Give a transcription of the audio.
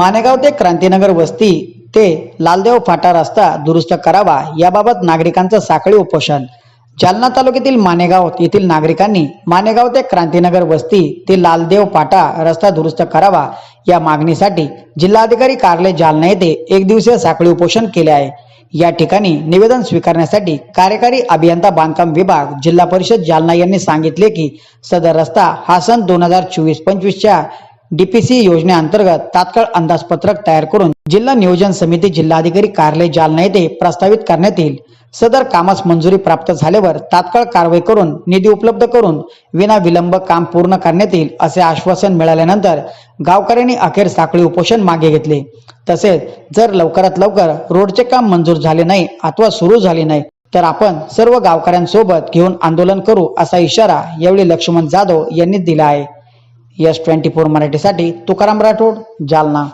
मानेगाव ते क्रांतीनगर वस्ती ते लालदेव फाटा रस्ता दुरुस्त करावा याबाबत नागरिकांचं साखळी उपोषण. जालना तालुक्यातील मानेगाव येथील नागरिकांनी मानेगाव ते क्रांतीनगर वस्ती ते लालदेव फाटा रस्ता दुरुस्त करावा या मागणीसाठी जिल्हाधिकारी कार्यालय जालना येथे एक दिवसीय साखळी उपोषण केले आहे. या ठिकाणी निवेदन स्वीकारण्यासाठी कार्यकारी अभियंता बांधकाम विभाग जिल्हा परिषद जालना यांनी सांगितले की सदर रस्ता हा सन दोन हजार चोवीस पंचवीसच्या डीपीसी योजनेअंतर्गत तात्काळ अंदाजपत्रक तयार करून जिल्हा नियोजन समिती जिल्हाधिकारी कार्यालय जालना येथे प्रस्तावित करण्यात येईल. सदर कामास मंजुरी प्राप्त झाल्यावर तात्काळ कारवाई करून निधी उपलब्ध करून विना विलंब काम पूर्ण करण्यात येईल असे आश्वासन मिळाल्यानंतर गावकऱ्यांनी अखेर साखळी उपोषण मागे घेतले. तसेच जर लवकरात लवकर रोडचे काम मंजूर झाले नाही अथवा सुरू झाले नाही तर आपण सर्व गावकऱ्यांसोबत घेऊन आंदोलन करू असा इशारा यावेळी लक्ष्मण जाधव यांनी दिला आहे. एस ट्वेंटी फोर मराठीसाठी तुकाराम राठोड जालना.